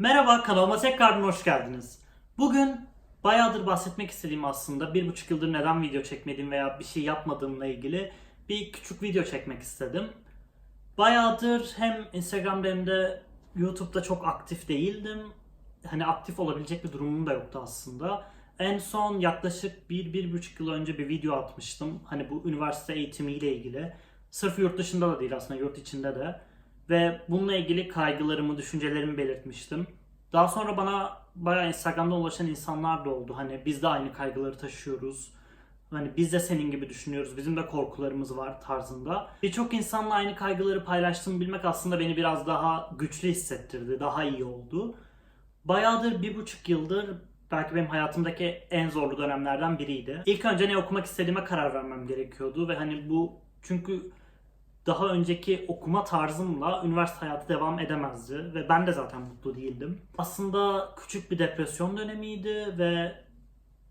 Merhaba kanalıma tekrardan hoş geldiniz. Bugün bayağıdır bahsetmek istediğim aslında bir buçuk yıldır neden video çekmediğim veya bir şey yapmadığımla ilgili bir küçük video çekmek istedim. Bayağıdır hem Instagram'da hem de YouTube'da çok aktif değildim. Hani aktif olabilecek bir durumum da yoktu aslında. En son yaklaşık bir, bir buçuk yıl önce bir video atmıştım. Hani bu üniversite eğitimiyle ilgili. Sırf yurt dışında da değil aslında yurt içinde de. Ve bununla ilgili kaygılarımı, düşüncelerimi belirtmiştim. Daha sonra bana bayağı Instagram'da ulaşan insanlar da oldu. Hani biz de aynı kaygıları taşıyoruz. Hani biz de senin gibi düşünüyoruz. Bizim de korkularımız var tarzında. Birçok insanla aynı kaygıları paylaştığımı bilmek aslında beni biraz daha güçlü hissettirdi. Daha iyi oldu. Bayağıdır bir buçuk yıldır belki benim hayatımdaki en zorlu dönemlerden biriydi. İlk önce ne okumak istediğime karar vermem gerekiyordu ve hani bu çünkü daha önceki okuma tarzımla üniversite hayatı devam edemezdi ve ben de zaten mutlu değildim. Aslında küçük bir depresyon dönemiydi ve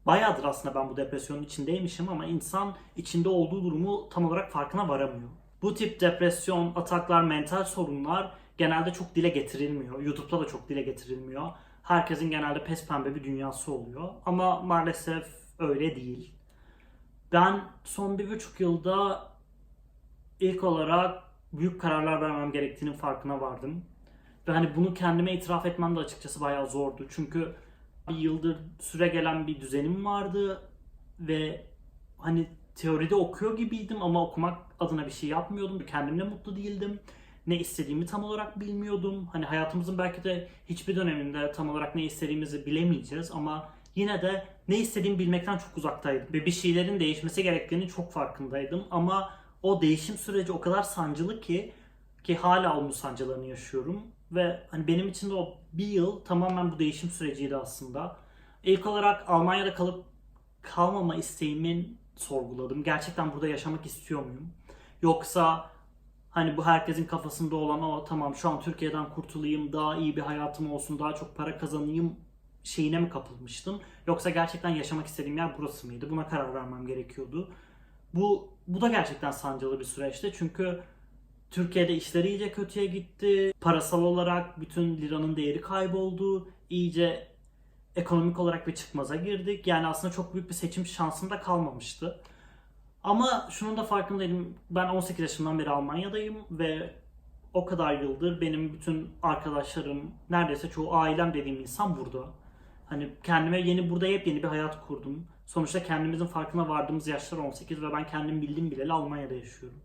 bayağıdır aslında ben bu depresyonun içindeymişim ama insan içinde olduğu durumu tam olarak farkına varamıyor. Bu tip depresyon, ataklar, mental sorunlar genelde çok dile getirilmiyor. YouTube'da da çok dile getirilmiyor. Herkesin genelde pes pembe bir dünyası oluyor. Ama maalesef öyle değil. Ben son bir buçuk yılda ilk olarak büyük kararlar vermem gerektiğinin farkına vardım. Ve hani bunu kendime itiraf etmem de açıkçası bayağı zordu. Çünkü bir yıldır süre gelen bir düzenim vardı ve hani teoride okuyor gibiydim ama okumak adına bir şey yapmıyordum. Kendimle mutlu değildim. Ne istediğimi tam olarak bilmiyordum. Hani hayatımızın belki de hiçbir döneminde tam olarak ne istediğimizi bilemeyeceğiz ama yine de ne istediğimi bilmekten çok uzaktaydım. Ve bir şeylerin değişmesi gerektiğini çok farkındaydım ama o değişim süreci o kadar sancılı ki ki hala onun sancılarını yaşıyorum ve hani benim için de o bir yıl tamamen bu değişim süreciydi aslında. İlk olarak Almanya'da kalıp kalmama isteğimin sorguladım. Gerçekten burada yaşamak istiyor muyum? Yoksa hani bu herkesin kafasında olan o tamam şu an Türkiye'den kurtulayım, daha iyi bir hayatım olsun, daha çok para kazanayım şeyine mi kapılmıştım? Yoksa gerçekten yaşamak istediğim yer burası mıydı? Buna karar vermem gerekiyordu. Bu bu da gerçekten sancılı bir süreçti. Çünkü Türkiye'de işler iyice kötüye gitti. Parasal olarak bütün liranın değeri kayboldu. İyice ekonomik olarak bir çıkmaza girdik. Yani aslında çok büyük bir seçim şansım da kalmamıştı. Ama şunun da farkındayım. Ben 18 yaşımdan beri Almanya'dayım ve o kadar yıldır benim bütün arkadaşlarım, neredeyse çoğu ailem dediğim insan burada. Hani kendime yeni burada yepyeni bir hayat kurdum. Sonuçta kendimizin farkına vardığımız yaşlar 18 ve ben kendim bildim bileli Almanya'da yaşıyorum.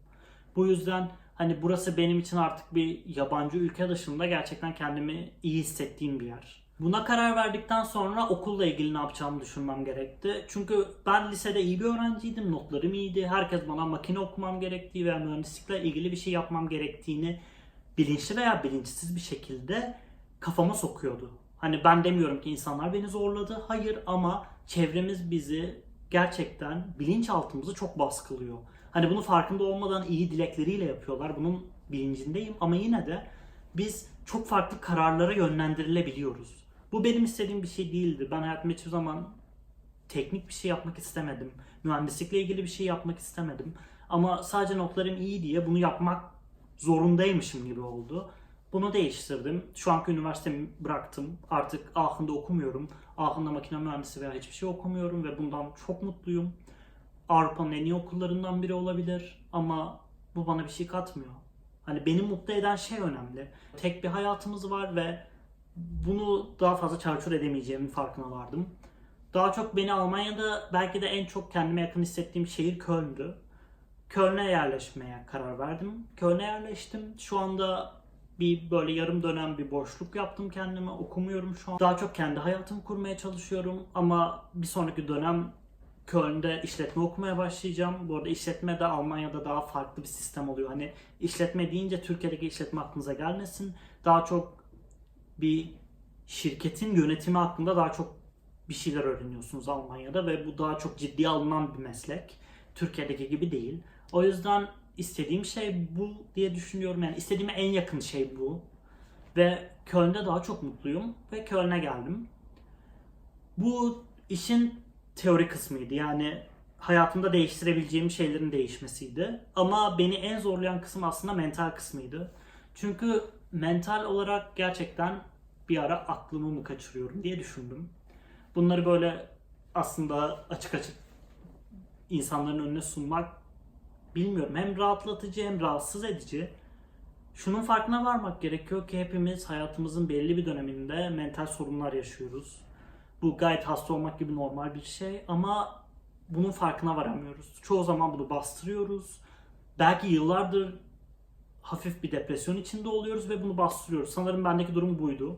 Bu yüzden hani burası benim için artık bir yabancı ülke dışında gerçekten kendimi iyi hissettiğim bir yer. Buna karar verdikten sonra okulla ilgili ne yapacağımı düşünmem gerekti. Çünkü ben lisede iyi bir öğrenciydim, notlarım iyiydi. Herkes bana makine okumam gerektiği veya mühendislikle ilgili bir şey yapmam gerektiğini bilinçli veya bilinçsiz bir şekilde kafama sokuyordu. Hani ben demiyorum ki insanlar beni zorladı. Hayır ama çevremiz bizi gerçekten bilinçaltımızı çok baskılıyor. Hani bunu farkında olmadan iyi dilekleriyle yapıyorlar. Bunun bilincindeyim ama yine de biz çok farklı kararlara yönlendirilebiliyoruz. Bu benim istediğim bir şey değildi. Ben hayatımda hiçbir zaman teknik bir şey yapmak istemedim. Mühendislikle ilgili bir şey yapmak istemedim. Ama sadece notlarım iyi diye bunu yapmak zorundaymışım gibi oldu. Bunu değiştirdim. Şu anki üniversitemi bıraktım. Artık Aachen'da okumuyorum. Aachen'da makine mühendisi veya hiçbir şey okumuyorum ve bundan çok mutluyum. Avrupa'nın en iyi okullarından biri olabilir ama bu bana bir şey katmıyor. Hani beni mutlu eden şey önemli. Tek bir hayatımız var ve bunu daha fazla çarçur edemeyeceğimin farkına vardım. Daha çok beni Almanya'da belki de en çok kendime yakın hissettiğim şehir Köln'dü. Köln'e yerleşmeye karar verdim. Köln'e yerleştim. Şu anda bir böyle yarım dönem bir boşluk yaptım kendime. Okumuyorum şu an. Daha çok kendi hayatımı kurmaya çalışıyorum. Ama bir sonraki dönem Köln'de işletme okumaya başlayacağım. Bu arada işletme de Almanya'da daha farklı bir sistem oluyor. Hani işletme deyince Türkiye'deki işletme aklınıza gelmesin. Daha çok bir şirketin yönetimi hakkında daha çok bir şeyler öğreniyorsunuz Almanya'da ve bu daha çok ciddiye alınan bir meslek. Türkiye'deki gibi değil. O yüzden istediğim şey bu diye düşünüyorum. Yani istediğime en yakın şey bu. Ve Köln'de daha çok mutluyum ve Köln'e geldim. Bu işin teori kısmıydı. Yani hayatımda değiştirebileceğim şeylerin değişmesiydi. Ama beni en zorlayan kısım aslında mental kısmıydı. Çünkü mental olarak gerçekten bir ara aklımı mı kaçırıyorum diye düşündüm. Bunları böyle aslında açık açık insanların önüne sunmak bilmiyorum hem rahatlatıcı hem rahatsız edici. Şunun farkına varmak gerekiyor ki hepimiz hayatımızın belli bir döneminde mental sorunlar yaşıyoruz. Bu gayet hasta olmak gibi normal bir şey ama bunun farkına varamıyoruz. Çoğu zaman bunu bastırıyoruz. Belki yıllardır hafif bir depresyon içinde oluyoruz ve bunu bastırıyoruz. Sanırım bendeki durum buydu.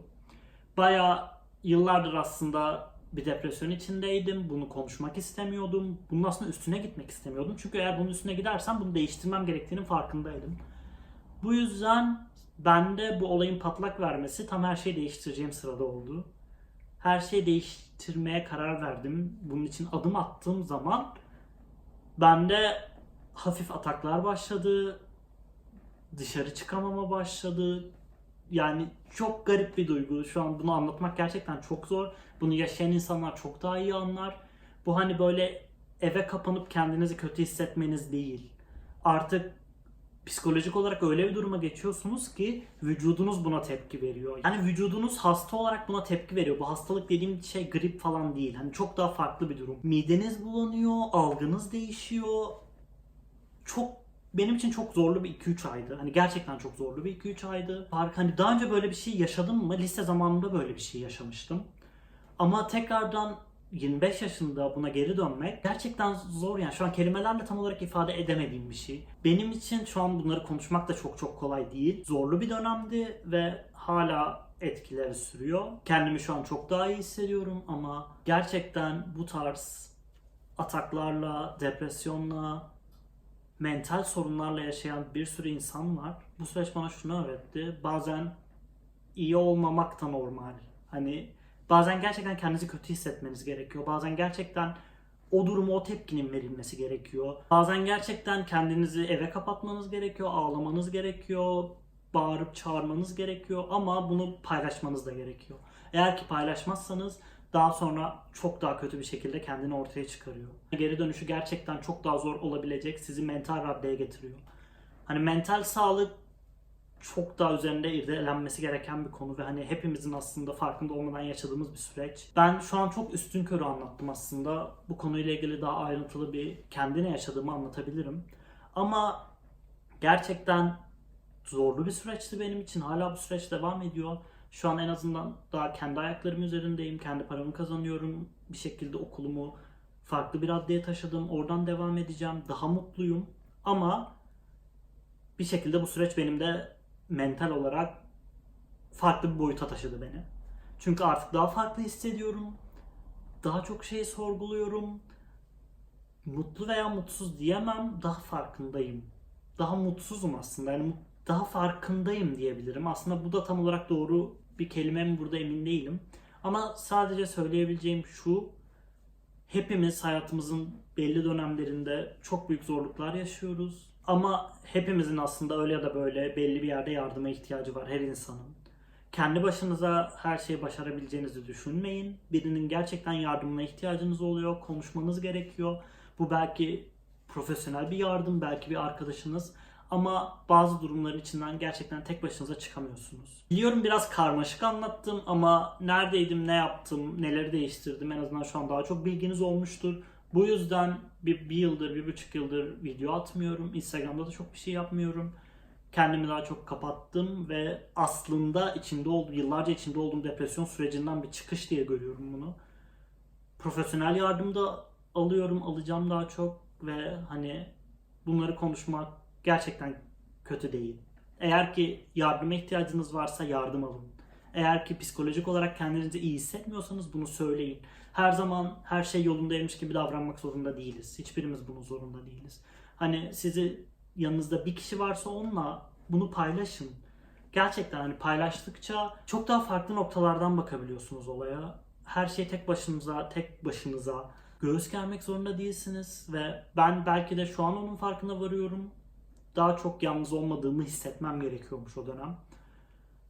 Bayağı yıllardır aslında bir depresyon içindeydim. Bunu konuşmak istemiyordum. Bunun aslında üstüne gitmek istemiyordum. Çünkü eğer bunun üstüne gidersem bunu değiştirmem gerektiğinin farkındaydım. Bu yüzden bende bu olayın patlak vermesi tam her şeyi değiştireceğim sırada oldu. Her şeyi değiştirmeye karar verdim. Bunun için adım attığım zaman bende hafif ataklar başladı. Dışarı çıkamama başladı. Yani çok garip bir duygu. Şu an bunu anlatmak gerçekten çok zor. Bunu yaşayan insanlar çok daha iyi anlar. Bu hani böyle eve kapanıp kendinizi kötü hissetmeniz değil. Artık psikolojik olarak öyle bir duruma geçiyorsunuz ki vücudunuz buna tepki veriyor. Yani vücudunuz hasta olarak buna tepki veriyor. Bu hastalık dediğim şey grip falan değil. Hani çok daha farklı bir durum. Mideniz bulanıyor, algınız değişiyor. Çok benim için çok zorlu bir 2-3 aydı. Hani gerçekten çok zorlu bir 2-3 aydı. Fark hani daha önce böyle bir şey yaşadım mı? Lise zamanında böyle bir şey yaşamıştım. Ama tekrardan 25 yaşında buna geri dönmek gerçekten zor yani şu an kelimelerle tam olarak ifade edemediğim bir şey. Benim için şu an bunları konuşmak da çok çok kolay değil. Zorlu bir dönemdi ve hala etkileri sürüyor. Kendimi şu an çok daha iyi hissediyorum ama gerçekten bu tarz ataklarla, depresyonla, mental sorunlarla yaşayan bir sürü insan var. Bu süreç bana şunu öğretti. Bazen iyi olmamak da normal. Hani bazen gerçekten kendinizi kötü hissetmeniz gerekiyor. Bazen gerçekten o durumu, o tepkinin verilmesi gerekiyor. Bazen gerçekten kendinizi eve kapatmanız gerekiyor, ağlamanız gerekiyor, bağırıp çağırmanız gerekiyor ama bunu paylaşmanız da gerekiyor. Eğer ki paylaşmazsanız daha sonra çok daha kötü bir şekilde kendini ortaya çıkarıyor. Geri dönüşü gerçekten çok daha zor olabilecek, sizi mental raddeye getiriyor. Hani mental sağlık çok daha üzerinde irdelenmesi gereken bir konu ve hani hepimizin aslında farkında olmadan yaşadığımız bir süreç. Ben şu an çok üstün körü anlattım aslında. Bu konuyla ilgili daha ayrıntılı bir kendine yaşadığımı anlatabilirim. Ama gerçekten zorlu bir süreçti benim için. Hala bu süreç devam ediyor. Şu an en azından daha kendi ayaklarım üzerindeyim. Kendi paramı kazanıyorum. Bir şekilde okulumu farklı bir raddeye taşıdım. Oradan devam edeceğim. Daha mutluyum. Ama bir şekilde bu süreç benim de mental olarak farklı bir boyuta taşıdı beni. Çünkü artık daha farklı hissediyorum. Daha çok şey sorguluyorum. Mutlu veya mutsuz diyemem. Daha farkındayım. Daha mutsuzum aslında. Yani daha farkındayım diyebilirim. Aslında bu da tam olarak doğru bir kelime mi burada emin değilim. Ama sadece söyleyebileceğim şu. Hepimiz hayatımızın belli dönemlerinde çok büyük zorluklar yaşıyoruz. Ama hepimizin aslında öyle ya da böyle belli bir yerde yardıma ihtiyacı var her insanın. Kendi başınıza her şeyi başarabileceğinizi düşünmeyin. Birinin gerçekten yardımına ihtiyacınız oluyor. Konuşmanız gerekiyor. Bu belki profesyonel bir yardım, belki bir arkadaşınız. Ama bazı durumların içinden gerçekten tek başınıza çıkamıyorsunuz. Biliyorum biraz karmaşık anlattım ama neredeydim, ne yaptım, neleri değiştirdim en azından şu an daha çok bilginiz olmuştur. Bu yüzden bir, bir yıldır, bir buçuk yıldır video atmıyorum. Instagram'da da çok bir şey yapmıyorum. Kendimi daha çok kapattım ve aslında içinde olduğum, yıllarca içinde olduğum depresyon sürecinden bir çıkış diye görüyorum bunu. Profesyonel yardım da alıyorum, alacağım daha çok ve hani bunları konuşmak gerçekten kötü değil. Eğer ki yardıma ihtiyacınız varsa yardım alın. Eğer ki psikolojik olarak kendinizi iyi hissetmiyorsanız bunu söyleyin. Her zaman her şey yolundaymış gibi davranmak zorunda değiliz. Hiçbirimiz bunun zorunda değiliz. Hani sizi yanınızda bir kişi varsa onunla bunu paylaşın. Gerçekten hani paylaştıkça çok daha farklı noktalardan bakabiliyorsunuz olaya. Her şey tek başınıza, tek başınıza göğüs germek zorunda değilsiniz ve ben belki de şu an onun farkına varıyorum. Daha çok yalnız olmadığımı hissetmem gerekiyormuş o dönem.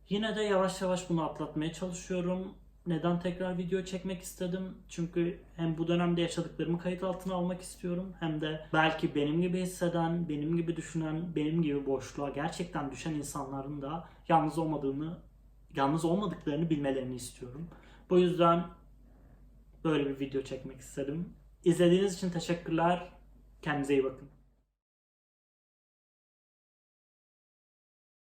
Yine de yavaş yavaş bunu atlatmaya çalışıyorum. Neden tekrar video çekmek istedim? Çünkü hem bu dönemde yaşadıklarımı kayıt altına almak istiyorum. Hem de belki benim gibi hisseden, benim gibi düşünen, benim gibi boşluğa gerçekten düşen insanların da yalnız olmadığını yalnız olmadıklarını bilmelerini istiyorum. Bu yüzden böyle bir video çekmek istedim. İzlediğiniz için teşekkürler. Kendinize iyi bakın.